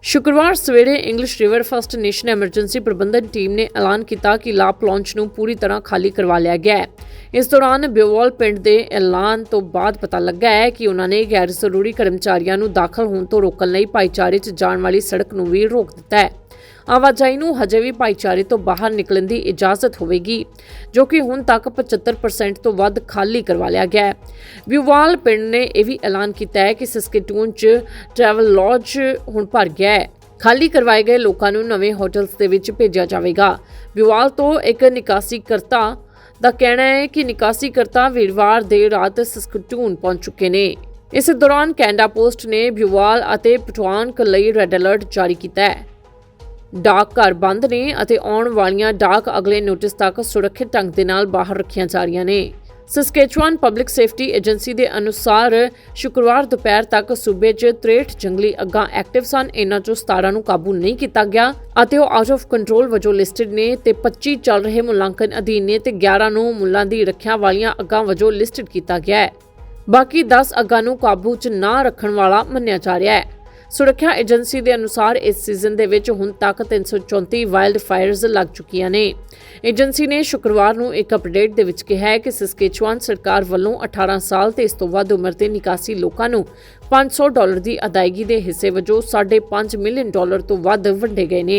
ਸ਼ੁੱਕਰਵਾਰ ਸਵੇਰੇ English river first nation emergency ਪ੍ਰਬੰਧਨ ਟੀਮ ਨੇ ਐਲਾਨ ਕੀਤਾ ਕਿ ਲਾਪ ਲਾਂਚ ਨੂੰ ਪੂਰੀ ਤਰ੍ਹਾਂ ਖਾਲੀ ਕਰਵਾ ਲਿਆ ਗਿਆ ਹੈ। ਇਸ ਦੌਰਾਨ ਬਿਓਵਾਲ ਪਿੰਡ ਦੇ ਐਲਾਨ ਤੋਂ ਬਾਅਦ ਪਤਾ ਲੱਗਾ ਹੈ ਕਿ ਉਹਨਾਂ ਨੇ ਗੈਰ ਜ਼ਰੂਰੀ ਕਰਮਚਾਰੀਆਂ ਨੂੰ ਦਾਖਲ ਹੋਣ ਤੋਂ ਰੋਕਣ ਲਈ ਭਾਈਚਾਰੇ 'ਚ ਜਾਣ ਵਾਲੀ ਸੜਕ ਨੂੰ ਵੀ ਰੋਕ ਦਿੱਤਾ ਹੈ। ਆਵਾਜਾਈ ਨੂੰ ਹਜੇ ਵੀ ਭਾਈਚਾਰੇ ਤੋਂ ਬਾਹਰ ਨਿਕਲਣ ਦੀ ਇਜਾਜ਼ਤ ਹੋਵੇਗੀ, ਜੋ ਕਿ ਹੁਣ ਤੱਕ 75% ਤੋਂ ਵੱਧ ਖਾਲੀ ਕਰਵਾ ਲਿਆ ਗਿਆ ਹੈ। ਵਿਵਾਲ ਪਿੰਡ ਨੇ ਇਹ ਵੀ ਐਲਾਨ ਕੀਤਾ ਹੈ ਕਿ ਸਸਕੇਟੂਨ 'ਚ ਟਰੈਵਲ ਲੌਜ ਹੁਣ ਭਰ ਗਿਆ ਹੈ। ਖਾਲੀ ਕਰਵਾਏ ਗਏ ਲੋਕਾਂ ਨੂੰ ਨਵੇਂ ਹੋਟਲਸ ਦੇ ਵਿੱਚ ਭੇਜਿਆ ਜਾਵੇਗਾ। ਵਿਵਾਲ ਤੋਂ ਇੱਕ ਨਿਕਾਸੀ ਕਰਤਾ ਦਾ ਕਹਿਣਾ ਹੈ ਕਿ ਨਿਕਾਸੀ ਕਰਤਾ ਵੀਰਵਾਰ ਦੇ ਰਾਤ ਸਸਕਟੂਨ ਪਹੁੰਚ ਚੁੱਕੇ ਨੇ। ਇਸ ਦੌਰਾਨ ਕੈਨਡਾ ਪੋਸਟ ਨੇ ਬਿਵਾਲ ਅਤੇ ਪਟਵਾਨਕ ਲਈ ਰੈੱਡ ਅਲਰਟ ਜਾਰੀ ਕੀਤਾ ਹੈ। ਡਾਕ ਘਰ ਬੰਦ ਨੇ ਅਤੇ ਆਉਣ ਵਾਲੀਆਂ ਡਾਕ ਅਗਲੇ ਨੋਟਿਸ ਤੱਕ ਸੁਰੱਖਿਅਤ ਢੰਗ ਦੇ ਨਾਲ ਬਾਹਰ ਰੱਖੀਆਂ ਜਾ ਰਹੀਆਂ ਨੇ। ਸਸਕੇਚੁਆਨ ਪਬਲਿਕ ਸੇਫਟੀ ਏਜੰਸੀ ਦੇ ਅਨੁਸਾਰ ਸ਼ੁੱਕਰਵਾਰ ਦੁਪਹਿਰ ਤੱਕ ਸੂਬੇ 'ਚ 63 ਜੰਗਲੀ ਅੱਗਾਂ ਐਕਟਿਵ ਸਨ। ਇਨ੍ਹਾਂ 'ਚੋਂ 17 ਨੂੰ ਕਾਬੂ ਨਹੀਂ ਕੀਤਾ ਗਿਆ ਅਤੇ ਉਹ ਆਊਟ ਆਫ ਕੰਟਰੋਲ ਵਜੋਂ ਲਿਸਟਡ ਨੇ ਤੇ 25 ਚੱਲ ਰਹੇ ਮੁਲਾਂਕਣ ਅਧੀਨ ਨੇ ਤੇ 11 ਨੂੰ ਮੁੱਲਾਂ ਦੀ ਰੱਖਿਆ ਵਾਲੀਆਂ ਅੱਗਾਂ ਵਜੋਂ ਲਿਸਟਡ ਕੀਤਾ ਗਿਆ ਹੈ। ਬਾਕੀ 10 ਅੱਗਾਂ ਨੂੰ ਕਾਬੂ 'ਚ ਨਾ ਰੱਖਣ ਵਾਲਾ ਮੰਨਿਆ ਜਾ ਰਿਹਾ ਹੈ। ਸੁਰੱਖਿਆ ਏਜੰਸੀ ਦੇ ਅਨੁਸਾਰ ਇਸ ਸੀਜ਼ਨ ਦੇ ਵਿੱਚ ਹੁਣ ਤੱਕ 334 ਵਾਈਲਡ ਫਾਇਰਸ ਲੱਗ ਚੁੱਕੀਆਂ ਨੇ। ਏਜੰਸੀ ਨੇ ਸ਼ੁੱਕਰਵਾਰ ਨੂੰ ਇੱਕ ਅਪਡੇਟ ਦੇ ਵਿੱਚ ਕਿਹਾ ਹੈ ਕਿ ਸਸਕੇਚੁਆਨ ਸਰਕਾਰ ਵੱਲੋਂ 18 ਸਾਲ ਤੇ ਇਸ ਤੋਂ ਵੱਧ ਉਮਰ ਦੇ ਨਿਕਾਸੀ ਲੋਕਾਂ ਨੂੰ 500 ਡਾਲਰ ਦੀ ਅਦਾਇਗੀ ਦੇ ਹਿੱਸੇ ਵਜੋਂ 5.5 ਮਿਲੀਅਨ ਡਾਲਰ ਤੋਂ ਵੱਧ ਵੰਡੇ ਗਏ ਨੇ।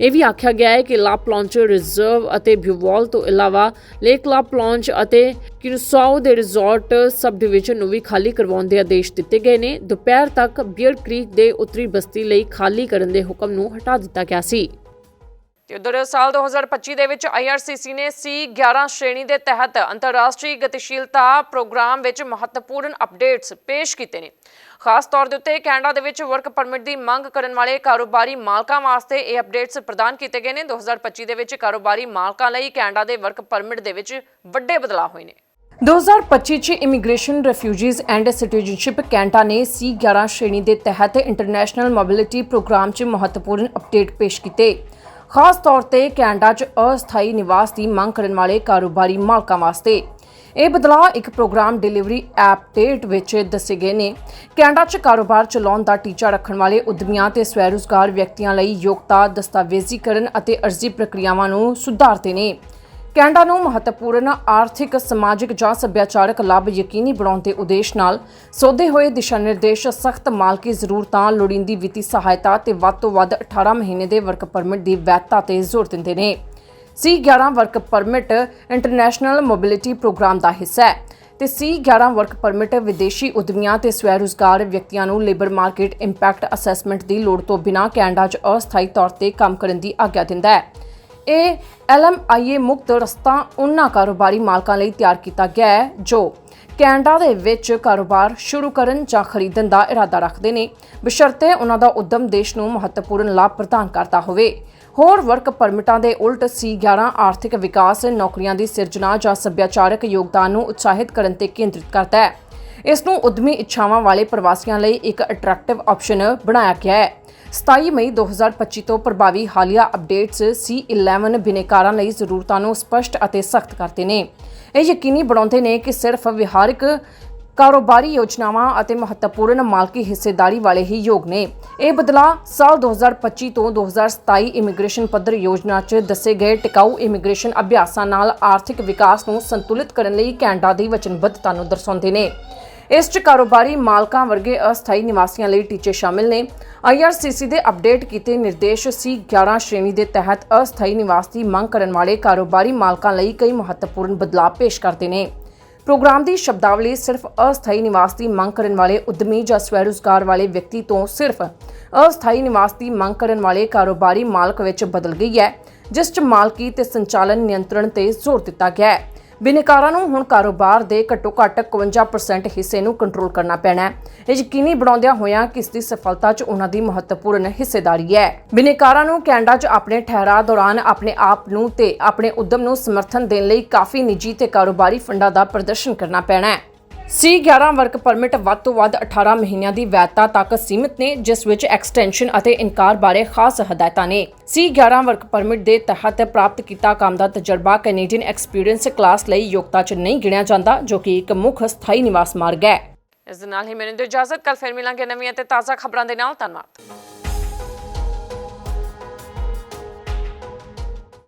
ਇਹ ਵੀ ਆਖਿਆ ਗਿਆ ਹੈ ਕਿ ਲਾਪ ਲਾਂਚ ਰਿਜ਼ਰਵ ਅਤੇ ਬਿਊਵਾਲ ਤੋਂ ਇਲਾਵਾ ਲੇਕ ਲਾਪ ਲਾਂਚ ਅਤੇ ਕਿਰਸਾਓ ਦੇ ਰਿਜ਼ੋਰਟ ਸਬ ਡਿਵੀਜ਼ਨ ਨੂੰ ਵੀ ਖਾਲੀ ਕਰਵਾਉਣ ਦੇ ਆਦੇਸ਼ ਦਿੱਤੇ ਗਏ ਨੇ। ਦੁਪਹਿਰ ਤੱਕ ਬੀਅਰ ਕ੍ਰੀਕ ਦੇ ਉੱਤਰੀ ਬਸਤੀ ਲਈ ਖਾਲੀ ਕਰਨ ਦੇ ਹੁਕਮ ਨੂੰ ਹਟਾ ਦਿੱਤਾ ਗਿਆ ਸੀ। ਤੇ ਉਧਰ ਸਾਲ 2025 ਦੇ ਵਿੱਚ IRCC ਨੇ C11 ਸ਼੍ਰੇਣੀ ਦੇ ਤਹਿਤ ਅੰਤਰਰਾਸ਼ਟਰੀ ਗਤੀਸ਼ੀਲਤਾ ਪ੍ਰੋਗਰਾਮ ਵਿੱਚ ਮਹੱਤਵਪੂਰਨ ਅਪਡੇਟਸ ਪੇਸ਼ ਕੀਤੇ ਨੇ। ਖਾਸ ਤੌਰ ਦੇ ਉੱਤੇ ਕੈਨੇਡਾ ਦੇ ਵਿੱਚ ਵਰਕ ਪਰਮਿਟ ਦੀ ਮੰਗ ਕਰਨ ਵਾਲੇ ਕਾਰੋਬਾਰੀ ਮਾਲਕਾਂ ਵਾਸਤੇ ਇਹ ਅਪਡੇਟਸ ਪ੍ਰਦਾਨ ਕੀਤੇ ਗਏ ਨੇ। 2025 ਦੇ ਵਿੱਚ ਕਾਰੋਬਾਰੀ ਮਾਲਕਾਂ ਲਈ ਕੈਨੇਡਾ ਦੇ ਵਰਕ ਪਰਮਿਟ ਦੇ ਵਿੱਚ ਵੱਡੇ ਬਦਲਾਅ ਹੋਏ ਨੇ। 2025 ਚ immigration, refugees and citizenship Canada ਨੇ C11 ਸ਼੍ਰੇਣੀ ਦੇ ਤਹਿਤ ਇੰਟਰਨੈਸ਼ਨਲ ਮੋਬਿਲਿਟੀ ਪ੍ਰੋਗਰਾਮ 'ਚ ਮਹੱਤਵਪੂਰਨ ਅਪਡੇਟ ਪੇਸ਼ ਕੀਤੇ। ਖਾਸ ਤੌਰ ਤੇ ਕੈਨੇਡਾ 'ਚ ਅਸਥਾਈ ਨਿਵਾਸ ਦੀ ਮੰਗ ਕਰਨ ਵਾਲੇ ਕਾਰੋਬਾਰੀ ਮਾਲਕਾਂ ਵਾਸਤੇ। ਇਹ ਬਦਲਾਅ ਇੱਕ ਪ੍ਰੋਗਰਾਮ ਡਿਲੀਵਰੀ ਐਪਡੇਟ ਵਿੱਚ ਦੱਸੇ ਗਏ ਨੇ। ਕੈਨੇਡਾ 'ਚ ਕਾਰੋਬਾਰ ਚਲਾਉਣ ਦਾ ਟੀਚਾ ਰੱਖਣ ਵਾਲੇ ਉਦਮੀਆਂ ਤੇ ਸਵੈ-ਰੁਜ਼ਗਾਰ ਵਿਅਕਤੀਆਂ ਲਈ ਯੋਗਤਾ, ਦਸਤਾਵੇਜ਼ੀਕਰਨ ਅਤੇ ਅਰਜ਼ੀ ਪ੍ਰਕਿਰਿਆਵਾਂ ਨੂੰ ਸੁਧਾਰਦੇ ਨੇ। ਕੈਨੇਡਾ ਨੂੰ ਮਹੱਤਵਪੂਰਨ ਆਰਥਿਕ, ਸਮਾਜਿਕ ਜਾਂ ਸੱਭਿਆਚਾਰਕ ਲਾਭ ਯਕੀਨੀ ਬਣਾਉਣ ਦੇ ਉਦੇਸ਼ ਨਾਲ ਸੋਧੇ ਹੋਏ ਦਿਸ਼ਾ ਨਿਰਦੇਸ਼ ਸਖਤ ਮਾਲਕੀ ਜ਼ਰੂਰਤਾਂ, ਲੋੜੀਂਦੀ ਵਿੱਤੀ ਸਹਾਇਤਾ ਤੇ ਵੱਧ ਤੋਂ ਵੱਧ 18 ਮਹੀਨੇ ਦੇ ਵਰਕ ਪਰਮਿਟ ਦੀ ਵੈਧਤਾ ਤੇ ਜ਼ੋਰ ਦਿੰਦੇ ਨੇ। C11 work permit international mobility program ਦਾ ਹਿੱਸਾ ਹੈ ਤੇ C11 ਵਰਕ ਪਰਮਿਟ ਵਿਦੇਸ਼ੀ ਉਦਮੀਆਂ ਤੇ ਸਵੈ-ਰੁਜ਼ਗਾਰ ਵਿਅਕਤੀਆਂ ਨੂੰ ਲੇਬਰ ਮਾਰਕੀਟ ਇੰਪੈਕਟ ਅਸੈਸਮੈਂਟ ਦੀ ਲੋੜ ਤੋਂ ਬਿਨਾਂ ਕੈਨੇਡਾ 'ਚ ਅਸਥਾਈ ਤੌਰ ਤੇ ਕੰਮ ਕਰਨ ਦੀ ਆਗਿਆ ਦਿੰਦਾ ਹੈ। ਇਹ LMIA ਮੁਕਤ ਰਸਤਾ ਉਹਨਾਂ ਕਾਰੋਬਾਰੀ ਮਾਲਕਾਂ ਲਈ ਤਿਆਰ ਕੀਤਾ ਗਿਆ ਹੈ, ਜੋ ਕੈਨੇਡਾ ਦੇ ਵਿੱਚ ਕਾਰੋਬਾਰ ਸ਼ੁਰੂ ਕਰਨ ਜਾਂ ਖਰੀਦਣ ਦਾ ਇਰਾਦਾ ਰੱਖਦੇ ਨੇ। ਬਸ਼ਰਤੇ ਉਹਨਾਂ ਦਾ ਉਦਮ ਦੇਸ਼ ਨੂੰ ਮਹੱਤਵਪੂਰਨ ਲਾਭ ਪ੍ਰਦਾਨ ਕਰਦਾ ਹੋਵੇ। ਹੋਰ ਵਰਕ ਪਰਮਿਟਾਂ ਦੇ ਉਲਟ C11 ਆਰਥਿਕ ਵਿਕਾਸ, ਨੌਕਰੀਆਂ ਦੀ ਸਿਰਜਣਾ ਜਾਂ ਸੱਭਿਆਚਾਰਕ ਯੋਗਦਾਨ ਨੂੰ ਉਤਸ਼ਾਹਿਤ ਕਰਨ ਤੇ ਕੇਂਦਰਿਤ ਕਰਦਾ ਹੈ। ਇਸ ਨੂੰ ਉਦਮੀ ਇੱਛਾਵਾਂ ਵਾਲੇ ਪ੍ਰਵਾਸੀਆਂ ਲਈ ਇੱਕ ਅਟਰੈਕਟਿਵ ਆਪਸ਼ਨ ਬਣਾਇਆ ਗਿਆ ਹੈ। 27 ਮਈ 2025 ਤੋਂ ਪ੍ਰਭਾਵੀ ਹਾਲੀਆ ਅਪਡੇਟਸ C11 ਬਿਨੇਕਾਰਾਂ ਲਈ ਜ਼ਰੂਰਤਾਂ ਨੂੰ ਸਪਸ਼ਟ ਅਤੇ ਸਖਤ ਕਰਦੇ ਨੇ। ਇਹ ਯਕੀਨੀ ਬਣਾਉਂਦੇ ਨੇ ਕਿ ਸਿਰਫ ਵਿਹਾਰਕ ਕਾਰੋਬਾਰੀ ਯੋਜਨਾਵਾਂ ਅਤੇ ਮਹੱਤਵਪੂਰਨ ਮਾਲਕੀ ਹਿੱਸੇਦਾਰੀ ਵਾਲੇ ਹੀ ਯੋਗ ਨੇ। ਇਹ ਬਦਲਾਅ ਸਾਲ 2025 ਤੋਂ 2027 ਇਮੀਗ੍ਰੇਸ਼ਨ ਪੱਧਰ ਯੋਜਨਾ 'ਚ ਦੱਸੇ ਗਏ ਟਿਕਾਊ ਇਮੀਗ੍ਰੇਸ਼ਨ ਅਭਿਆਸਾਂ ਨਾਲ ਆਰਥਿਕ ਵਿਕਾਸ ਨੂੰ ਸੰਤੁਲਿਤ ਕਰਨ ਲਈ ਕੈਨੇਡਾ ਦੀ ਵਚਨਬੱਧਤਾ ਨੂੰ ਦਰਸਾਉਂਦੇ ਨੇ। ਇਸ 'ਚ ਕਾਰੋਬਾਰੀ ਮਾਲਕਾਂ ਵਰਗੇ ਅਸਥਾਈ ਨਿਵਾਸੀਆਂ ਲਈ ਟੀਚੇ ਸ਼ਾਮਿਲ ਨੇ। IRCC ਦੇ ਅਪਡੇਟ ਕੀਤੇ ਨਿਰਦੇਸ਼ C11 ਸ਼੍ਰੇਣੀ ਦੇ ਤਹਿਤ ਅਸਥਾਈ ਨਿਵਾਸ ਦੀ ਮੰਗ ਕਰਨ ਵਾਲੇ ਕਾਰੋਬਾਰੀ ਮਾਲਕਾਂ ਲਈ ਕਈ ਮਹੱਤਵਪੂਰਨ ਬਦਲਾਅ ਪੇਸ਼ ਕਰਦੇ ਨੇ। ਪ੍ਰੋਗਰਾਮ ਦੀ ਸ਼ਬਦਾਵਲੀ ਸਿਰਫ ਅਸਥਾਈ ਨਿਵਾਸ ਦੀ ਮੰਗ ਕਰਨ ਵਾਲੇ ਉਦਮੀ ਜਾਂ ਸਵੈ-ਰੁਜ਼ਗਾਰ ਵਾਲੇ ਵਿਅਕਤੀ ਤੋਂ ਸਿਰਫ ਅਸਥਾਈ ਨਿਵਾਸ ਦੀ ਮੰਗ ਕਰਨ ਵਾਲੇ ਕਾਰੋਬਾਰੀ ਮਾਲਕ ਵਿੱਚ ਬਦਲ ਗਈ ਹੈ, ਜਿਸ 'ਚ ਮਾਲਕੀ ਤੇ ਸੰਚਾਲਨ ਨਿਯੰਤਰਣ ਤੇ ਜ਼ੋਰ ਦਿੱਤਾ ਗਿਆ ਹੈ। ਬਿਨੇਕਾਰਾਂ ਨੂੰ ਹੁਣ ਕਾਰੋਬਾਰ ਦੇ ਘੱਟੋ-ਘੱਟ 51% ਹਿੱਸੇ ਨੂੰ ਕੰਟਰੋਲ ਕਰਨਾ ਪੈਣਾ ਹੈ। ਇਹ ਯਕੀਨੀ ਬਣਾਉਂਦਿਆਂ ਹੋਇਆਂ ਕਿ ਇਸ ਦੀ ਸਫਲਤਾ 'ਚ ਉਹਨਾਂ ਦੀ ਮਹੱਤਵਪੂਰਨ ਹਿੱਸੇਦਾਰੀ ਹੈ। ਬਿਨੇਕਾਰਾਂ ਨੂੰ ਕੈਨੇਡਾ 'ਚ ਆਪਣੇ ਠਹਿਰਾ ਦੌਰਾਨ ਆਪਣੇ ਆਪ ਨੂੰ ਤੇ ਆਪਣੇ ਉਦਮ ਨੂੰ ਸਮਰਥਨ ਦੇਣ ਲਈ ਕਾਫੀ ਨਿੱਜੀ ਤੇ ਕਾਰੋਬਾਰੀ ਫੰਡਾਂ ਦਾ ਪ੍ਰਦਰਸ਼ਨ ਕਰਨਾ ਪੈਣਾ ਹੈ। C11 ਵਰਕ ਪਰਮਿਟ ਵੱਧ ਤੋਂ ਵੱਧ 18 ਮਹੀਨਿਆਂ ਦੀ ਵੈਧਤਾ ਤੱਕ ਸੀਮਿਤ ਨੇ, ਜਿਸ ਵਿੱਚ ਐਕਸਟੈਂਸ਼ਨ ਅਤੇ ਇਨਕਾਰ ਬਾਰੇ ਖਾਸ ਹਦਾਇਤਾਂ ਨੇ। C11 ਵਰਕ ਪਰਮਿਟ ਦੇ ਤਹਿਤ ਪ੍ਰਾਪਤ ਕੀਤਾ ਕੰਮ ਦਾ ਤਜਰਬਾ ਕੈਨੇਡੀਅਨ ਐਕਸਪੀਰੀਅੰਸ ਕਲਾਸ ਲਈ ਯੋਗਤਾ 'ਚ ਨਹੀਂ ਗਿਣਿਆ ਜਾਂਦਾ, ਜੋ ਕਿ ਇੱਕ ਮੁੱਖ ਸਥਾਈ ਨਿਵਾਸ ਮਾਰਗ ਹੈ। ਇਸ ਦੇ ਨਾਲ ਹੀ ਮੈਨੂੰ ਇਜਾਜ਼ਤ ਕੱਲ ਫਿਰ ਮਿਲਾਂਗੇ ਨਵੀਆਂ ਤੇ ਤਾਜ਼ਾ ਖਬਰਾਂ ਦੇ ਨਾਲ। ਧੰਨਵਾਦ।